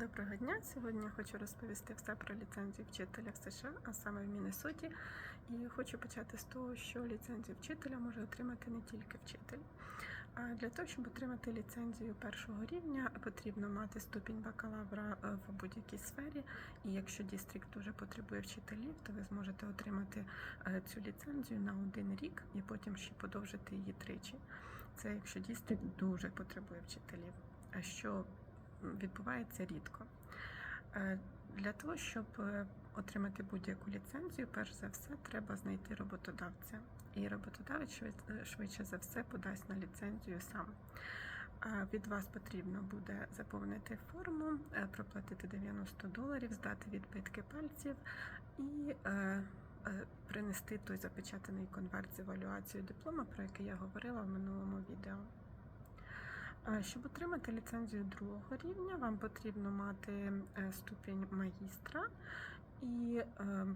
Доброго дня! Сьогодні хочу розповісти все про ліцензію вчителя в США, а саме в Міннесоті. І хочу почати з того, що ліцензію вчителя може отримати не тільки вчитель. А для того, щоб отримати ліцензію першого рівня, потрібно мати ступінь бакалавра е, в будь-якій сфері. І якщо дістрикт дуже потребує вчителів, то ви зможете отримати е, цю ліцензію на один рік і потім ще подовжити її тричі. Це якщо дістрикт дуже потребує вчителів. А що відбувається рідко. Е, Для того, щоб е, отримати будь-яку ліцензію, перш за все, треба знайти роботодавця. І роботодавець швидше за все подасть на ліцензію сам. Від вас потрібно буде заповнити форму, е, проплатити 90 доларів, здати відбитки пальців і е, е, принести той запечатаний конверт з евалюацією диплома, про який я говорила в минулому відео. Щоб отримати ліцензію другого рівня, вам потрібно мати е, ступінь магістра і е,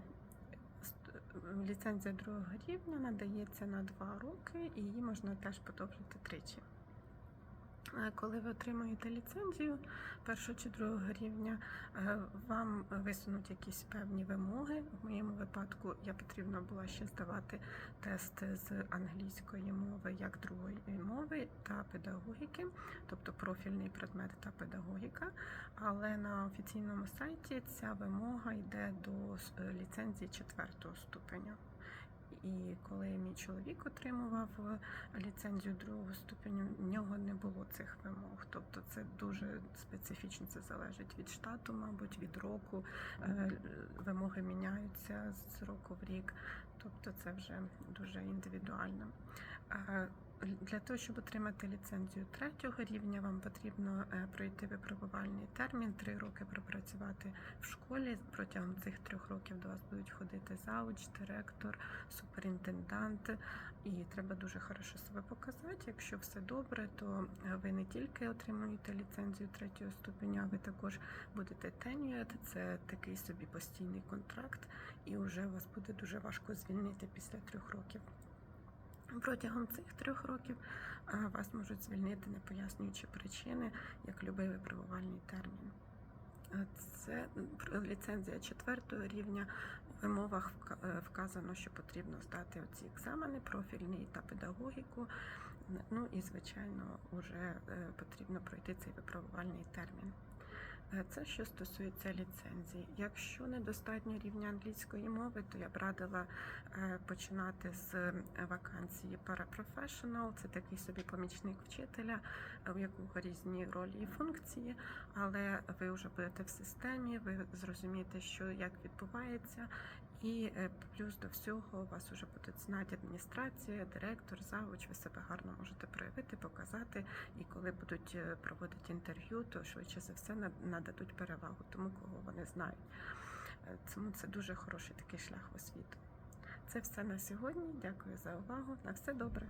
ліцензія другого рівня надається на два роки і її можна теж подовжити тричі. Коли ви отримуєте ліцензію першого чи другого рівня, е, вам висунуть якісь певні вимоги. В моєму випадку я потрібно було ще здавати тест з англійської мови як другої мови та педагогіки, тобто профільний предмет та педагогіка. Але на офіційному сайті ця вимога йде до ліцензії четвертого ступеня. Коли мій чоловік отримував е, ліцензію другого ступеню, в нього не було цих вимог. Тобто це дуже специфічно, це залежить від штату, мабуть, від року. Е, Вимоги міняються з року в рік, тобто це вже дуже індивідуально. Для того, щоб отримати ліцензію третього рівня, вам потрібно е, пройти випробувальний термін, три роки пропрацювати в школі. Протягом цих трьох років до вас будуть ходити зауч, директор, суперінтендант, і треба дуже хорошо себе показати. Якщо все добре, то е, ви не тільки отримуєте ліцензію третього ступеня, ви також будете tenured, це такий собі постійний контракт, і вже вас буде дуже важко звільнити після трьох років. Протягом цих трьох років вас можуть звільнити, не пояснюючи причини, як любий випробувальний термін. Це ліцензія четвертого рівня. У вимовах е, вказано, що потрібно здати оці екзамени, профільний та педагогіку. Ну і, звичайно, вже е, потрібно пройти цей випробувальний термін. Це що стосується ліцензії. Якщо недостатньо рівня англійської мови, то я б радила е, починати з е, вакансії Paraprofessional. Це такий собі помічник вчителя, е, у якого різні ролі і функції, але ви вже будете в системі, ви зрозумієте, що як відбувається, і е, плюс до всього вас вже будуть знати адміністрація, директор, завуч. Ви себе гарно можете проявити, показати. І коли будуть е, проводити інтерв'ю, то швидше за все нададуть перевагу тому, кого вони знають. Е, Тому це дуже хороший такий шлях в освіту. Це все на сьогодні. Дякую за увагу. На все добре.